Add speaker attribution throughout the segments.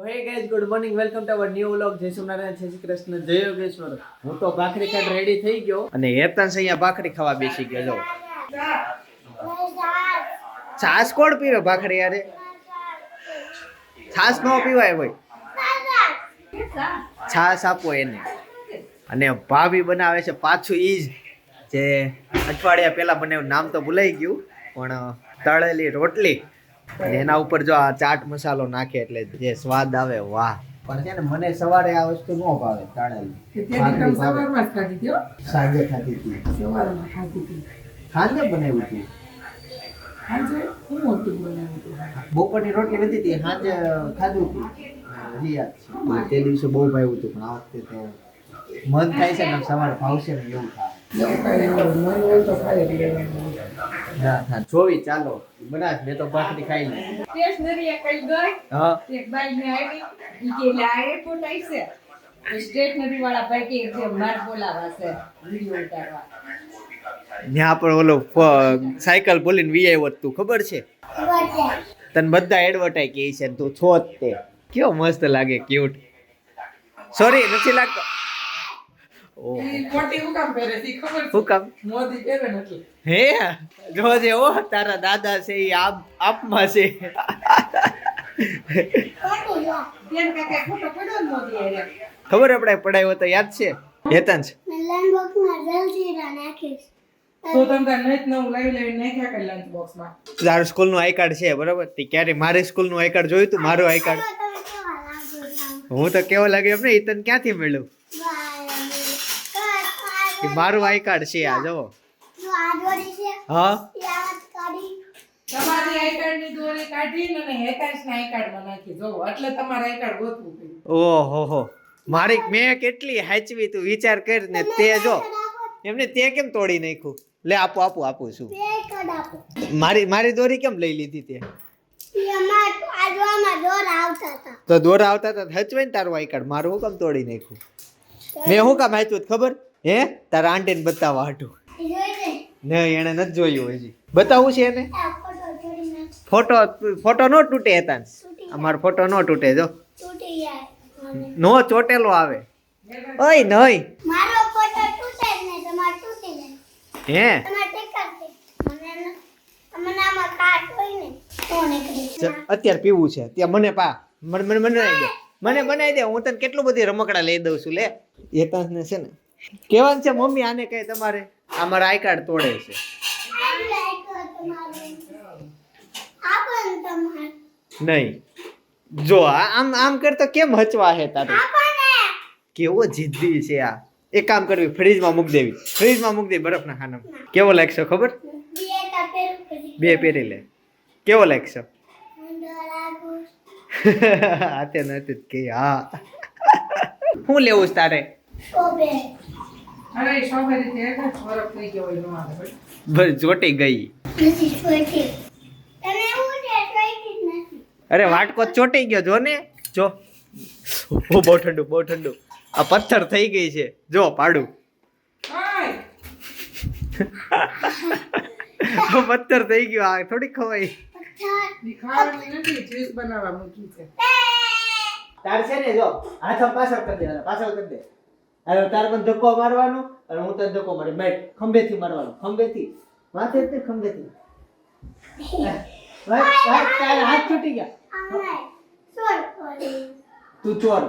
Speaker 1: તો hey guys good morning welcome to our new vlog જય સોમનારાયણ, જય શ્રી કૃષ્ણ, જય યોગેશ્વર. હું તો ભાખરી ખાટ રેડી થઈ ગયો. અને હેતાંશ અહીંયા ભાખરી ખાવા બેસી ગયો, જો. છાસ કોણ પીવે ભાખરી યારે છાસ નો પીવાય હોય. છાસ આપો એને. અને ભાભી બનાવે છે પાછું ઈ જ જે અઠવાડિયા પહેલા મને નામ તો ભૂલાઈ ગયું, પણ તળેલી રોટલી. અને એના ઉપર જો આ ચાટ મસાલો નાખે એટલે જે સ્વાદ આવે વાહ. પણ છે ને મને સવારે આ વસ્તુ ન ભાવે તળેલી હતી સાંજે હતું. બપોરની રોટલી નથી હતી સાંજે ખાધું હતું. હજી યાદ છે. તે દિવસે બહુ ભાવ્યું હતું પણ આ વખતે તો મન થાય છે ને સવારે ભાવશે ને એવું થાય. ના જોવી ચાલો. બનાસ મેં તો ભાખરી ખાઈ લીધી.
Speaker 2: સ્ટેશનરી કઈ ગઈ?
Speaker 1: હા.
Speaker 2: એક બાઈ ને આવી કે લે આ છે. સ્ટેશનરી વાળા ભાઈ કે માર બોલાવા છે વિડિયો ઉતારવા.
Speaker 1: ત્યાં પણ ઓલો સાયકલ બોલીને વી આવ્યો તું ખબર છે? તને બધા એડવર્ટાઈ કહે છે તું છો જ તે. કેવો મસ્ત લાગે ક્યુટ સોરી નથી લાગતો. તારા દાદા છે એ આપ આપમાં છે. ખબર આપણે પડાયો તો યાદ છે? હેતંશ
Speaker 2: તો તમ તાર નેટ નવું લાવી લાવી નાખ્યા કે લંચ બોક્સ
Speaker 1: તારું સ્કૂલનું આઈ કાર્ડ છે બરાબર? તે ક્યારે મારી સ્કૂલનું આઈ કાર્ડ જોયું તું? મારું આઈ કાર્ડ? હું તો કેવો લાગે એમ ને એ તને ક્યાંથી મળ્યું? મારું આઈ કાર્ડ છે આ જો. હા?
Speaker 2: તમારી આઈ કાર્ડની દોરી કાઢીને અને હેતાંશ ના આઈ કાર્ડમાં નાખી. જોવો એટલે તમારે આઈ કાર્ડ ગોતવું પડ્યું.
Speaker 1: ઓહો હો. મારી મેં કેટલી હાચવી તું વિચાર કર ને તે જો. એમને તે કેમ તોડી નાખ્યું? લે આપો આપો આપું છું મારી મારી દોરી કેમ લઈ લીધી તે? તો દોરા આવતા હતા હચવે ને તારું આઈ કાર્ડ? મારું હું કેમ તોડી નાખ્યું? મેં શું કામ હાચ્યું ખબર? હે? તારા આંટીને બતાવવા હાટું. નહીં એને નથી જોયું હજી. બતાવવું છે એને? ફોટો ફોટો નો તૂટે હતા અમારો ફોટો નો તૂટે જો. નો ચોટેલો આવે. ઓય નહીં.
Speaker 3: મારો ફોટો તૂટે જ નહીં તમારે તૂટી જાય.
Speaker 1: હે?
Speaker 3: ન- ને
Speaker 1: અત્યારે પીવું છે. ત્યાં મને પા. મને મને બનાવી દે. મને બનાવી દે. હું તને કેટલું બધી રમકડા લઈ દઉં છું લે. એકાંશને છે ને કહેવાનું છે મમ્મી, આને કહે તમારે? આ મારા આઈ કાર્ડ તોડે છે. નહીં. જો આમ આમ કરતો કેમ હચવા હે તારે? કેવો જિદ્દી છે આ. એક કામ કરવી, ફ્રીજમાં મૂકી દેવી. ફ્રીજમાં મૂકી દેવી બરફના ખાનામાં. કેવો લાગશે ખબર?
Speaker 3: બે
Speaker 1: પહેરી લે. કેવો લાગશે? હાથે નથી કે, હા. શું લેવું તારે? બસ જોટી ગઈ.
Speaker 3: નથી છોટી તને એવું છે છોટી જ નથી.
Speaker 1: અરે વાટકો ચોટી ગયો જો ને. જો. બહુ ઠંડુ બહુ ઠંડુ. આ પથ્થર થઈ ગઈ છે. જો પાડું. પથ્થર થઈ ગયો આ થોડી ખવાય. તાર છે ને જો હાથ પાછળ કરી દે પાછળ કરી દે. હવે તાર પણ ધક્કો મારવાનો અને હું તને ધક્કો મારી બેટ ખંભેથી મારવાનો ખંભેથી. માથે જ નહીં, ખંભેથી. હાથ છૂટી ગયા. તું ચોર.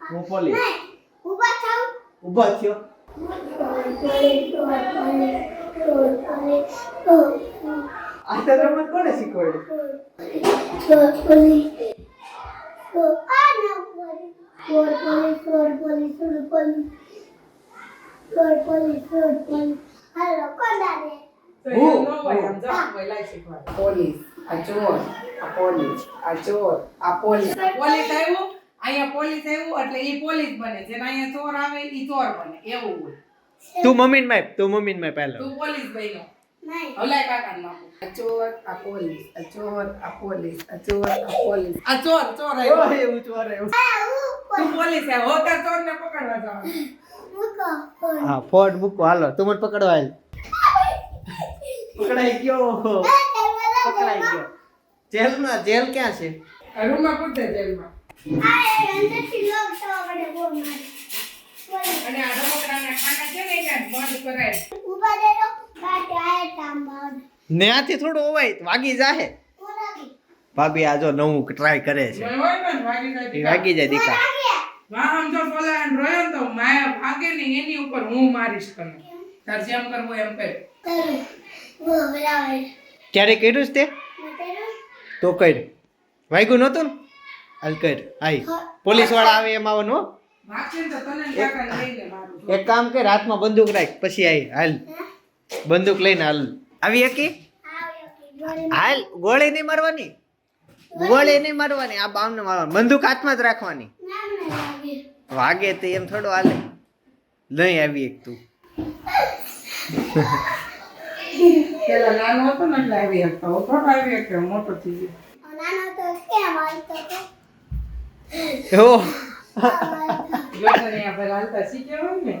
Speaker 1: હું પોલીસ.
Speaker 3: ઊભા
Speaker 1: થયો. આ તો રમત કોને શીખવાડી
Speaker 2: તો
Speaker 1: હું,
Speaker 2: એમ ન હોય,
Speaker 1: હું.
Speaker 2: આમ જાઓ, પહેલા શીખવાડે. પોલીસ આ ચોર આ પોલીસ આ ચોર આ પોલીસ પોલીસ આવ્યું? અહીંયા પોલીસ આવ્યું? એટલે ઈ પોલીસ બને. જેના અહીંયા ચોર આવે ઈ ચોર બને. એવું હોય.
Speaker 1: તું મમ્મીને માપ તું મમ્મીને માપ પહેલો
Speaker 2: તું પોલીસ બન્યો. હલાય કાકા ચોર આવ્યો
Speaker 1: એવું ચોર એવું
Speaker 2: તું પોલીસ આવ્યો હો તાર ચોર ને પકડવા
Speaker 1: હા મૂકો હાલો તું મને પકડવા આવ પકડાઈ ગયો. પકડાઈ ગયો. જેલમાં જેલ ક્યાં છે?
Speaker 2: રૂમમાં પૂછે જેલમાં. અને આ રમકડાના ખાના છે ને બંધ કરાય.
Speaker 3: ઊભા રહેજો
Speaker 1: ત્યાંથી થોડું ઓવાય વાગી જાહે. ભાભી આ જો નવું ટ્રાય કરે છે.
Speaker 2: વાગી જાય દીકા. વાહમ જો રોયો તો માયા ભાગે ને એની ઉપર હું મારીશ તને. તાર જેમ કરવું એમ કર.
Speaker 3: કરું વો બરાબર
Speaker 1: ક્યારે કર્યું છે તે? તો કર. વાગ્યું નહોતું ને? હાલ કર. આઈ પોલીસવાળા આવે એમ
Speaker 2: ને મારું.
Speaker 1: એક કામ કર હાથમાં બંદૂક રાખ પછી આઈ હાલ. બંદૂક લઈને હાલ. આવી એકી
Speaker 3: આવ્યો કે જોડે
Speaker 1: હાલ ગોળી નહીં મારવાની? ગોળી નહીં મારવાની આ બામને મારવાની. બંદૂક હાથમાં જ રાખવાની. વાગે તે એમ થોડો હાલે. નહીં આવી એક તું.
Speaker 2: પેલા નાનો હતો ને એટલે આવી હતો થોડો આવી હતો મોટો થઈ ગયો.
Speaker 3: નાનો હતો કેમ આવતો તો
Speaker 1: ઓ
Speaker 2: યોજના પર હાલતા શીખ્યો હોય ને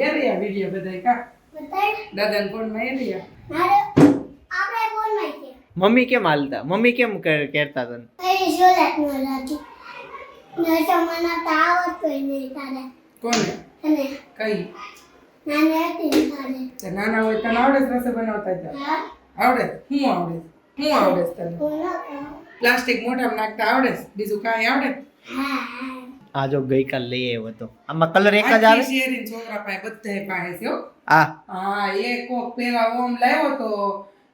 Speaker 2: યાર એરિયા વીડિયો બધા કા. દાદાને ફોનમાં એરિયા
Speaker 3: મારે આપણે બોલમાં કે
Speaker 1: મમ્મી કેમ હાલતા? મમ્મી કેમ કેરતા તને?
Speaker 2: કોને?
Speaker 3: અને
Speaker 2: કઈ?
Speaker 3: નાને હતી તારે.
Speaker 2: નાના હોય તને આવડે રસોઈ બનાવતા જા?
Speaker 3: હા.
Speaker 2: આવડે હું આવડે હું આવડે છે તને? પ્લાસ્ટિક મોઢામાં નાખતા આવડે બીજું કાંઈ આવડે?
Speaker 3: હા.
Speaker 1: આ જો ગઈકાલ લઈ આવ્યો હતો. આમાં કલર એક જ આવે?
Speaker 2: છોકરા પાસે બધે પાસે છે હા. હા. એ કોક પેલા ઓમ લાવ્યો તો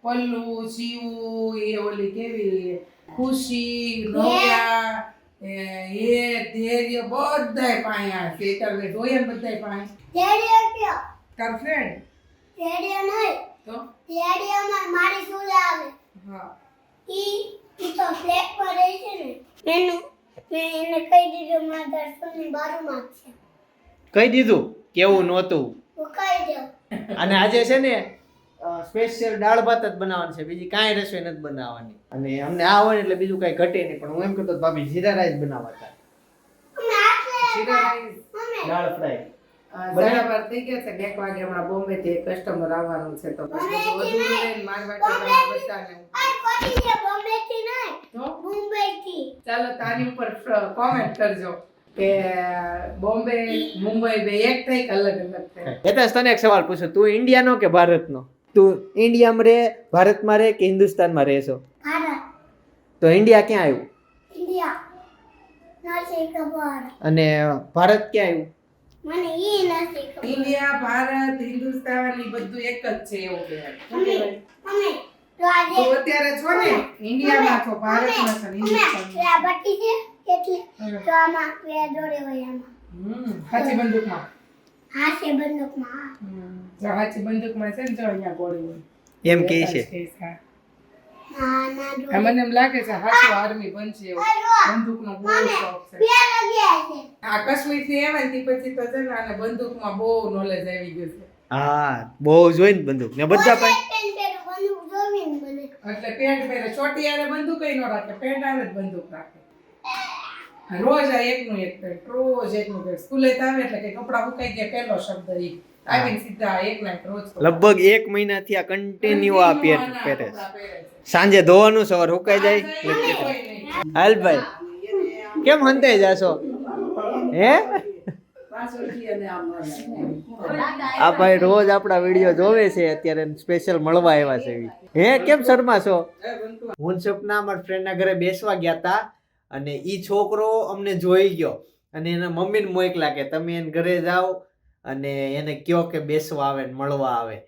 Speaker 2: પલ્લુ શિવ એ ઓલી કેવી ખુશી નોયા એ ધૈર્ય બધાય શેતર ને જોયા ને બધાય પાસે.
Speaker 3: ધૈર્ય કયો
Speaker 2: તાર ફ્રેન્ડ
Speaker 3: ધૈર્ય નહીં.
Speaker 2: તો?
Speaker 3: રેડિયોમાં મારી શું આવે.
Speaker 2: હા.
Speaker 3: ઈ ઈ તો ફ્લેટ પર રહે છે ને. એનું મેં એને કહી દીધું મારા દર્શનની બાજુમાં છે.
Speaker 1: કહી દીધું? કેવું નહોતું?
Speaker 3: હું કહી દઉં.
Speaker 1: અને આજે છે ને સ્પેશિયલ દાળ ભાત જ બનાવવાની છે. બીજી કાંઈ રસોઈ નથી બનાવવાની. અને અમને આ હોય એટલે બીજું કાંઈ ઘટે નહીં. પણ હું એમ કહેતો હતો, ભાભી જીરા રાઈસ બનાવવા હતા.
Speaker 2: Jeera rice
Speaker 1: dal fry.
Speaker 2: સાડા બાર થઈ ગયા છે. એક વાગે હમણાં બોમ્બે થી કસ્ટમર આવવાનું છે. તો પછી બધું અધૂરું રહે ને માર માટે તમારે બધાને
Speaker 3: બોમ્બે થી નહીં.
Speaker 2: ચાલો તારી ઉપર કોમેન્ટ કરજો કે બોમ્બે મુંબઈ બે એક થઈ કે અલગ અલગ થઈ
Speaker 1: હેતાશ તને એક સવાલ પૂછું. તું ઇન્ડિયાનો કે ભારતનો? તું ઇન્ડિયામાં રહે ભારતમાં રહે કે હિન્દુસ્તાનમાં રહેશો? તો ઇન્ડિયા ક્યાં આવ્યું?
Speaker 3: ઇન્ડિયા.
Speaker 1: અને ભારત ક્યાં આવ્યું?
Speaker 3: મને ઈ નથી
Speaker 2: ઇન્ડિયા ભારત હિન્દુસ્તાન ઈ બધું એક જ છે એવું કહેવાય.
Speaker 3: તો
Speaker 2: અત્યારે છો ને? ઇન્ડિયામાં છો ભારતમાં છો ને
Speaker 3: મમ્મી
Speaker 2: હિન્દુસ્તાનમાં
Speaker 3: આ બટ્ટી છે એટલે તો આમાં બે જોડે હોય આમાં.
Speaker 2: હમ હાચી બંદૂકમાં?
Speaker 3: હા. છે બંદૂકમાં
Speaker 2: જો હાચી બંદૂકમાં છે ને જો અહીંયા ગોળી હોય.
Speaker 1: એમ કે છે.
Speaker 3: ના ના
Speaker 2: મને એમ લાગે છે હાચું આર્મી બનશે એવું. બંદૂકનો બહુ શોખ છે.
Speaker 3: બે લગ્યા છે.
Speaker 2: આ કાશ્મીરથી આવ્યા પછી તો છે ને આને બંદૂકમાં બહુ નોલેજ આવી ગયું છે.
Speaker 1: હા બહુ જોઈ ને બંદૂક. ને બધા પણ
Speaker 3: મને
Speaker 2: એટલે પેન્ટ પહેરે. ચોટી આરે બંદૂક ન રાખે. પેન્ટ આરે જ બંદૂક રાખે. રોજ આ એકનું એક પેન્ટ રોજ એકનું પેન્ટ. સ્કૂલે આવે એટલે કે કપડા સુકાઈ ગયા પહેલો શબ્દ ઈ. આવીને સીધા એક એક રોજ
Speaker 1: લગભગ એક મહિનાથી આ કન્ટિન્યુ આ પેર પહેરે. સાંજે ધોવાનું સવાર હુકાઈ જાય. હાલ ભાઈ. કેમ હંતાઈ જાશો? હે? આ ભાઈ રોજ આપણા વીડિયો જોવે છે અત્યારે સ્પેશિયલ મળવા આવ્યા છે. હે કેમ શર્મા છો?
Speaker 2: એ
Speaker 1: હું સપના અમારા ફ્રેન્ડના ઘરે બેસવા ગયા હતા અને ઈ છોકરો અમને જોઈ ગયો અને એના મમ્મીને મોકલા કે તમે એને ઘરે જાઓ અને એને કયો કે બેસવા આવે ને મળવા આવે.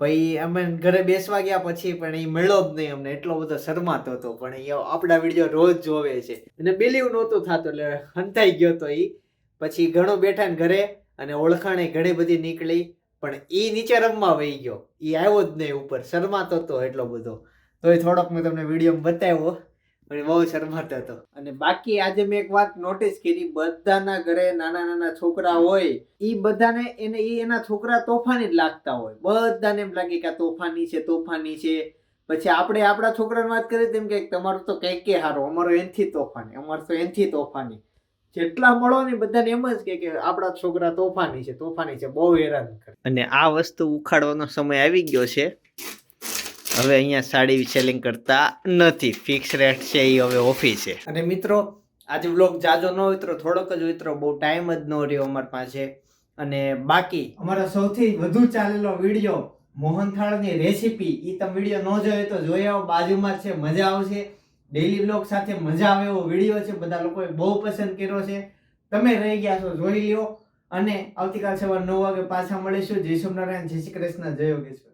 Speaker 1: પછી અમે ઘરે બેસવા ગયા પછી પણ એ મળ્યો જ નહીં અમને એટલો બધો શરમાતો હતો પણ એ આપણા વીડિયો રોજ જોવે છે. એને બિલીવ નહોતું થતું એટલે હંતાઈ ગયો તો એ પછી ઘણો બેઠા ને ઘરે અને ઓળખાણે ઘણી બધી નીકળી, પણ એ નીચે રમવા વહી ગયો. એ આવ્યો જ નહીં ઉપર, શરમાતો હતો એટલો બધો. તોય થોડોક મેં તમને વીડિયો બતાવ્યો, પણ બહુ શરમાતો હતો. અને બાકી આજે મેં એક વાત નોટિસ કરી, બધાના ઘરે નાના નાના છોકરા હોય એ બધાને એને એ એના છોકરા તોફાની જ લાગતા હોય. બધાને એમ લાગે કે આ તોફાની છે તોફાની છે. પછી આપણે આપણા છોકરાની વાત કરીએ તેમ કે તમારું તો કંઈક કે હારો, અમારો એનથી તોફાની, અમારું તો એનથી તોફાની. જેટલા મળો ને બધાને એમ જ કે કે આપણા છોકરા તોફાની છે તોફાની છે બહુ હેરાન કરે. અને આ વસ્તુ ઉખાડવાનો સમય આવી ગયો છે. હવે અહીંયા સાડી સેલિંગ કરતા નથી ફિક્સ રેટ છે એ હવે ઓફિસ છે. અને મિત્રો આજે બ્લોગ જાજો ન ઉતરો થોડોક જ ઉતરો બહુ ટાઈમ જ ન રહ્યો અમારી પાસે. અને બાકી અમારો સૌથી વધુ ચાલેલો વીડિયો મોહનથાળની રેસીપી એ તમે વીડિયો ન જોયો તો જોઈ આવો બાજુમાં છે મજા આવશે. ડેઈલી વ્લોગ સાથે મજા આવે એવો વીડિયો છે, બધા લોકોએ બહુ પસંદ કર્યો છે. તમે રહી ગયા છો, જોઈ લ્યો. અને આવતીકાલ સવાર નવ વાગે પાછા મળીશું. જય સોમનારાયણ જય શ્રી કૃષ્ણ, જય યોગેશ્વર.